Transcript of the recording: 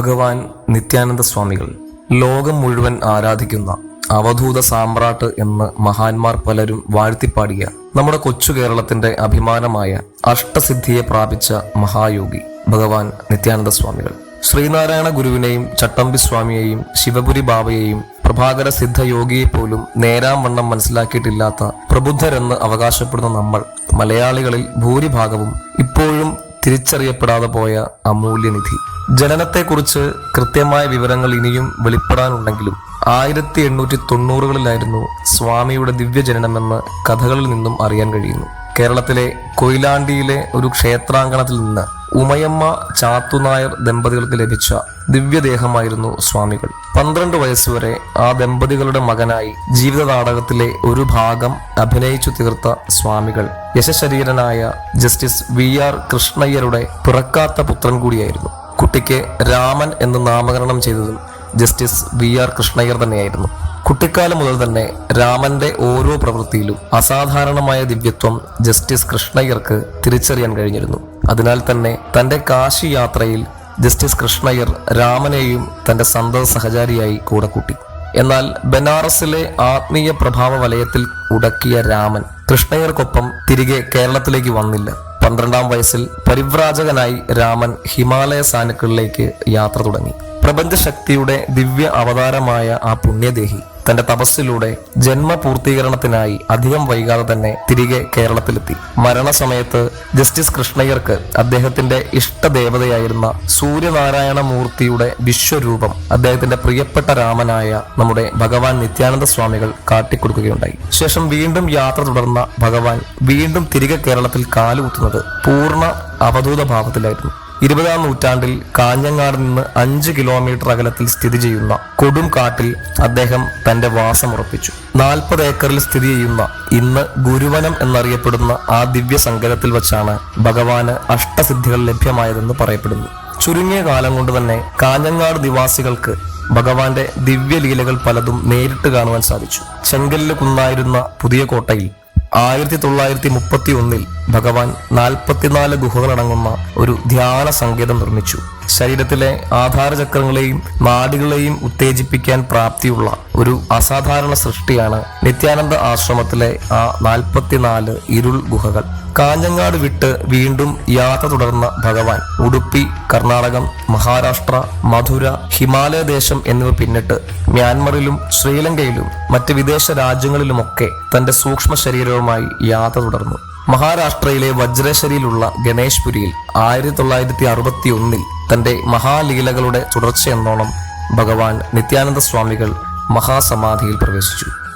ഭഗവാൻ നിത്യാനന്ദ സ്വാമികൾ ലോകം മുഴുവൻ ആരാധിക്കുന്ന അവധൂത സാമ്രാട്ട് എന്ന് മഹാന്മാർ പലരും വാഴ്ത്തിപ്പാടിയ നമ്മുടെ കൊച്ചു കേരളത്തിന്റെ അഭിമാനമായ അഷ്ടസിദ്ധിയെ പ്രാപിച്ച മഹായോഗി ഭഗവാൻ നിത്യാനന്ദ സ്വാമികൾ. ശ്രീനാരായണ ഗുരുവിനെയും ചട്ടമ്പി സ്വാമിയെയും ശിവപുരി ബാബയെയും പ്രഭാകര സിദ്ധ യോഗിയെ പോലും നേരാം വണ്ണം മനസ്സിലാക്കിയിട്ടില്ലാത്ത പ്രബുദ്ധരെന്ന് അവകാശപ്പെടുന്ന നമ്മൾ മലയാളികളിൽ ഭൂരിഭാഗവും ഇപ്പോഴും തിരിച്ചറിയപ്പെടാതെ പോയ അമൂല്യനിധി. ജനനത്തെക്കുറിച്ച് കൃത്യമായ വിവരങ്ങൾ ഇനിയും വെളിപ്പെടാനുണ്ടെങ്കിലും ആയിരത്തി എണ്ണൂറ്റി തൊണ്ണൂറുകളിലായിരുന്നു സ്വാമിയുടെ ദിവ്യജനനമെന്ന് കഥകളിൽ നിന്നും അറിയാൻ കഴിയുന്നു. കേരളത്തിലെ കൊയിലാണ്ടിയിലെ ഒരു ക്ഷേത്രാങ്കണത്തിൽ നിന്ന് ഉമയമ്മ ചാത്തുനായർ ദമ്പതികൾക്ക് ലഭിച്ച ദിവ്യദേഹമായിരുന്നു സ്വാമികൾ. പന്ത്രണ്ട് വയസ്സുവരെ ആ ദമ്പതികളുടെ മകനായി ജീവിത നാടകത്തിലെ ഒരു ഭാഗം അഭിനയിച്ചു തീർത്ത സ്വാമികൾ. യശശരീരനായ ജസ്റ്റിസ് വി ആർ കൃഷ്ണയ്യരുടെ പിറക്കാത്ത പുത്രൻ കൂടിയായിരുന്നു. കുട്ടിക്ക് രാമൻ എന്ന് നാമകരണം ചെയ്തതും ജസ്റ്റിസ് വി ആർ കൃഷ്ണയ്യർ തന്നെയായിരുന്നു. കുട്ടിക്കാലം മുതൽ തന്നെ രാമന്റെ ഓരോ പ്രവൃത്തിയിലും അസാധാരണമായ ദിവ്യത്വം ജസ്റ്റിസ് കൃഷ്ണയ്യർക്ക് തിരിച്ചറിയാൻ കഴിഞ്ഞിരുന്നു. അതിനാൽ തന്നെ തന്റെ കാശി യാത്രയിൽ ജസ്റ്റിസ് കൃഷ്ണയ്യർ രാമനെയും തന്റെ സന്തത സഹചാരിയായി കൂടെ കൂട്ടി. എന്നാൽ ബനാറസിലെ ആത്മീയ പ്രഭാവ വലയത്തിൽ ഉടക്കിയ രാമൻ കൃഷ്ണയ്യർക്കൊപ്പം തിരികെ കേരളത്തിലേക്ക് വന്നില്ല. പന്ത്രണ്ടാം വയസ്സിൽ പരിവ്രാജകനായി രാമൻ ഹിമാലയ സാനുക്കളിലേക്ക് യാത്ര തുടങ്ങി. പ്രപഞ്ചശക്തിയുടെ ദിവ്യ അവതാരമായ ആ പുണ്യദേഹി തന്റെ തപസ്സിലൂടെ ജന്മപൂർത്തീകരണത്തിനായി അധികം വൈകാതെ തന്നെ തിരികെ കേരളത്തിലെത്തി. മരണസമയത്ത് ജസ്റ്റിസ് കൃഷ്ണയ്യർക്ക് അദ്ദേഹത്തിന്റെ ഇഷ്ടദേവതയായിരുന്ന സൂര്യനാരായണ മൂർത്തിയുടെ വിശ്വരൂപം അദ്ദേഹത്തിന്റെ പ്രിയപ്പെട്ട രാമനായ നമ്മുടെ ഭഗവാൻ നിത്യാനന്ദ സ്വാമികൾ കാട്ടിക്കൊടുക്കുകയുണ്ടായി. ശേഷം വീണ്ടും യാത്ര തുടർന്ന ഭഗവാൻ വീണ്ടും തിരികെ കേരളത്തിൽ കാലുകുത്തുന്നത് പൂർണ അവധൂത ഭാവത്തിലായിരുന്നു ഇരുപതാം നൂറ്റാണ്ടിൽ കാഞ്ഞങ്ങാട് നിന്ന് അഞ്ച് കിലോമീറ്റർ അകലത്തിൽ സ്ഥിതി ചെയ്യുന്ന കൊടും കാട്ടിൽ അദ്ദേഹം തന്റെ വാസമുറപ്പിച്ചു നാൽപ്പത് ഏക്കറിൽ സ്ഥിതി ചെയ്യുന്ന ഇന്ന് ഗുരുവനം എന്നറിയപ്പെടുന്ന ആ ദിവ്യ സങ്കേതത്തിൽ വച്ചാണ് ഭഗവാന് അഷ്ടസിദ്ധികൾ ലഭ്യമായതെന്ന് പറയപ്പെടുന്നു. ചുരുങ്ങിയ കാലം കൊണ്ട് തന്നെ കാഞ്ഞങ്ങാട് നിവാസികൾക്ക് ഭഗവാന്റെ ദിവ്യലീലകൾ പലതും നേരിട്ട് കാണുവാൻ സാധിച്ചു. ചെങ്കല്ല് കുന്നായിരുന്ന പുതിയ കോട്ടയിൽ ആയിരത്തി തൊള്ളായിരത്തി മുപ്പത്തി ഒന്നിൽ ഭഗവാൻ നാൽപ്പത്തിനാല് ഗുഹകളടങ്ങുന്ന ഒരു ധ്യാന സങ്കേതം നിർമ്മിച്ചു. ശരീരത്തിലെ ആധാരചക്രങ്ങളെയും നാടികളെയും ഉത്തേജിപ്പിക്കാൻ പ്രാപ്തിയുള്ള ഒരു അസാധാരണ സൃഷ്ടിയാണ് നിത്യാനന്ദ ആശ്രമത്തിലെ ആ നാൽപ്പത്തിനാല് ഇരുൾ ഗുഹകൾ. കാഞ്ഞങ്ങാട് വിട്ട് വീണ്ടും യാത്ര തുടർന്ന ഭഗവാൻ ഉടുപ്പി കർണാടകം മഹാരാഷ്ട്ര മധുര ഹിമാലയ ദേശം എന്നിവ പിന്നിട്ട് മ്യാൻമറിലും ശ്രീലങ്കയിലും മറ്റ് വിദേശ രാജ്യങ്ങളിലുമൊക്കെ തന്റെ സൂക്ഷ്മ ശരീരവുമായി യാത്ര തുടർന്നു. മഹാരാഷ്ട്രയിലെ വജ്രേശ്വരിയിലുള്ള ഗണേശ്പുരിയിൽ ആയിരത്തി തൊള്ളായിരത്തി അറുപത്തി ഒന്നിൽ തന്റെ മഹാലീലകളുടെ തുടർച്ചയെന്നോണം ഭഗവാൻ നിത്യാനന്ദ സ്വാമികൾ മഹാസമാധിയിൽ പ്രവേശിച്ചു.